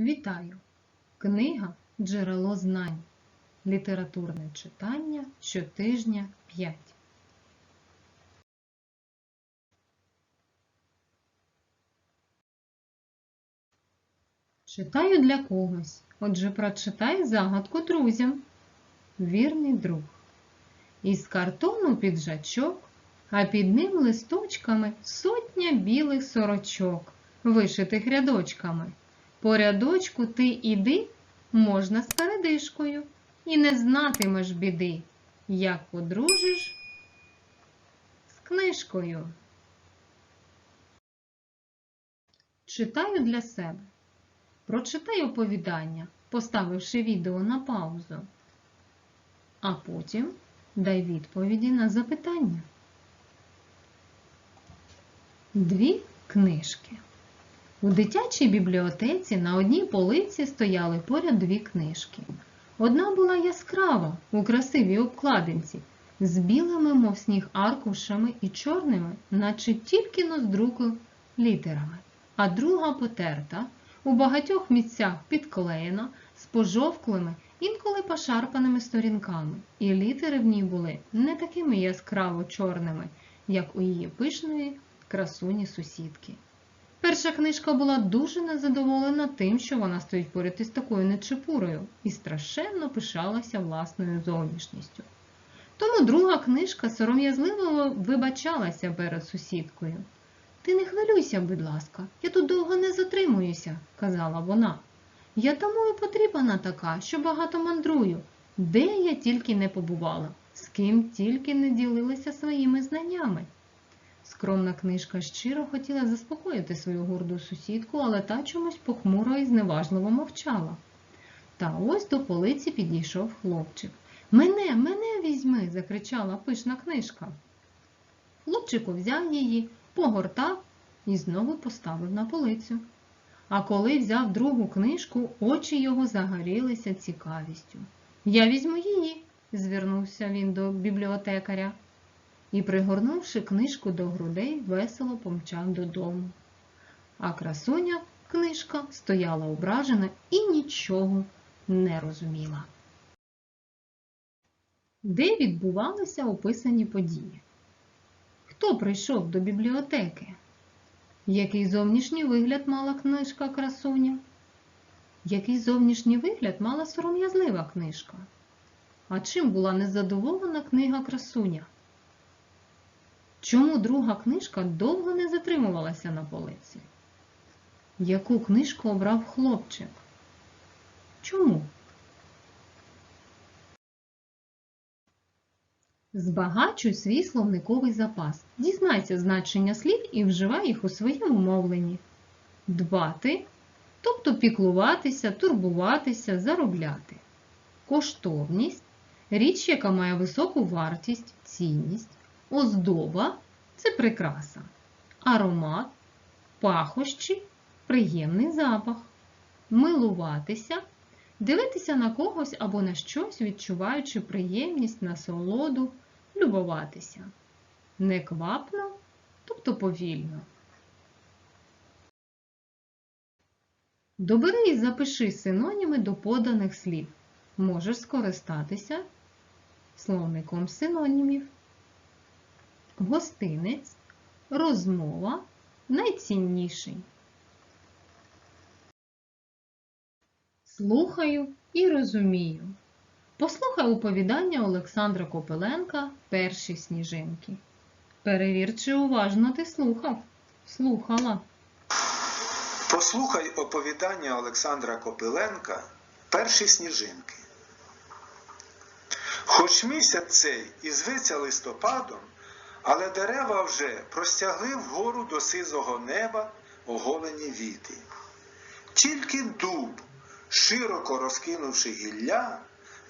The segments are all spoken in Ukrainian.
Вітаю! Книга Джерело знань. Літературне читання щотижня 5. Читаю для когось. Отже, прочитай загадку друзям. Вірний друг. Із картону піджачок, а під ним листочками сотня білих сорочок, вишитих рядочками. По рядочку ти іди, можна з передишкою, і не знатимеш біди, як подружиш з книжкою. Читаю для себе. Прочитай оповідання, поставивши відео на паузу, а потім дай відповіді на запитання. Дві книжки. У дитячій бібліотеці на одній полиці стояли поряд дві книжки. Одна була яскрава у красивій обкладинці, з білими, мов сніг аркушами і чорними, наче тільки но з друку літерами, а друга потерта, у багатьох місцях підклеєна, з пожовклими, інколи пошарпаними сторінками, і літери в ній були не такими яскраво чорними, як у її пишної красуні сусідки. Перша книжка була дуже незадоволена тим, що вона стоїть поряд із такою нечепурою і страшенно пишалася власною зовнішністю. Тому друга книжка сором'язливо вибачалася перед сусідкою. Ти не хвилюйся, будь ласка, я тут довго не затримуюся, казала вона. Я тому і потрібна така, що багато мандрую, де я тільки не побувала, з ким тільки не ділилася своїми знаннями. Скромна книжка щиро хотіла заспокоїти свою горду сусідку, але та чомусь похмуро і зневажливо мовчала. Та ось до полиці підійшов хлопчик. Мене, мене візьми, закричала пишна книжка. Хлопчик взяв її, погортав і знову поставив на полицю. А коли взяв другу книжку, очі його загорілися цікавістю. Я візьму її, звернувся він до бібліотекаря і, пригорнувши книжку до грудей, весело помчав додому. А красуня книжка стояла ображена і нічого не розуміла. Де відбувалися описані події? Хто прийшов до бібліотеки? Який зовнішній вигляд мала книжка красуня? Який зовнішній вигляд мала сором'язлива книжка? А чим була незадоволена книга красуня? Чому друга книжка довго не затримувалася на полиці? Яку книжку обрав хлопчик? Чому? Збагачуй свій словниковий запас. Дізнайся значення слів і вживай їх у своєму мовленні. Дбати, тобто піклуватися, турбуватися, заробляти. Коштовність річ, яка має високу вартість, цінність. Оздоба це прикраса. Аромат, пахощі, приємний запах. Милуватися, дивитися на когось або на щось, відчуваючи приємність, насолоду, любуватися. Неквапно, тобто повільно. Добери і запиши синоніми до поданих слів. Можеш скористатися словником синонімів гостинець, розмова найцінніший. Слухаю і розумію. Послухай оповідання Олександра Копеленка Перші сніжинки. Перевір, чи уважно ти слухав. Слухала. Послухай оповідання Олександра Копиленка Перші сніжинки. Хоч місяць цей і звиться листопадом, але дерева вже простягли вгору до сизого неба оголені віти. Тільки дуб, широко розкинувши гілля,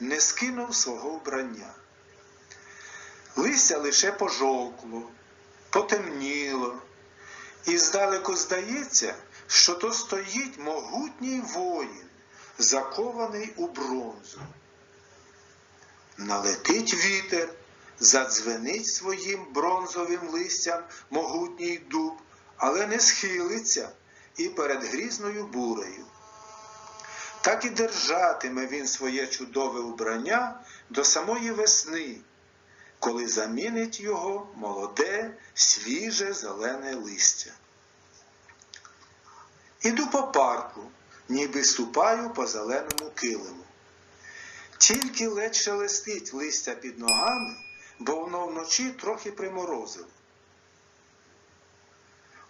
не скинув свого вбрання. Листя лише пожовкло, потемніло, і здалеку здається, що то стоїть могутній воїн, закований у бронзу. Налетить вітер, задзвенить своїм бронзовим листям могутній дуб, але не схилиться і перед грізною бурею. так і держатиме він своє чудове убрання до самої весни, коли замінить його молоде, свіже зелене листя. Іду по парку, ніби ступаю по зеленому килиму. Тільки ледь шелестить листя під ногами, бо воно вночі трохи приморозило.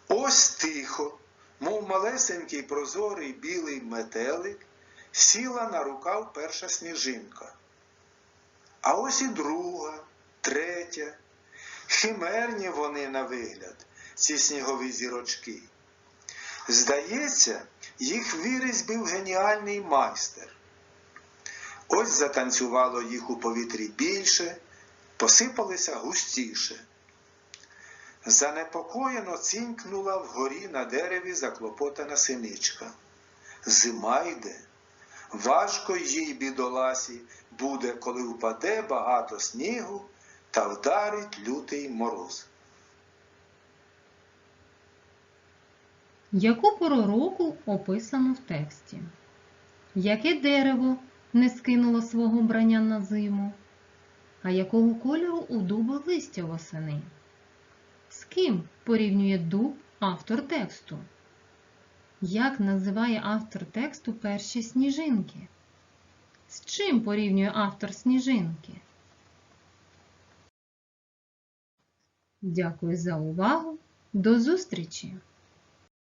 Ось тихо, мов малесенький прозорий білий метелик, сіла на рукав перша сніжинка. А ось і друга, третя. Химерні вони на вигляд, ці снігові зірочки. Здається, їх вирізбив геніальний майстер. Ось затанцювало їх у повітрі більше, посипалися густіше. Занепокоєно цінькнула вгорі на дереві заклопотана синичка. Зима йде. Важко їй, бідоласі, буде, коли впаде багато снігу та вдарить лютий мороз. Яку пору року описано в тексті? Яке дерево не скинуло свого брання на зиму? А якого кольору у дуба листя восени? З ким порівнює дуб автор тексту? Як називає автор тексту перші сніжинки? З чим порівнює автор сніжинки? Дякую за увагу. До зустрічі!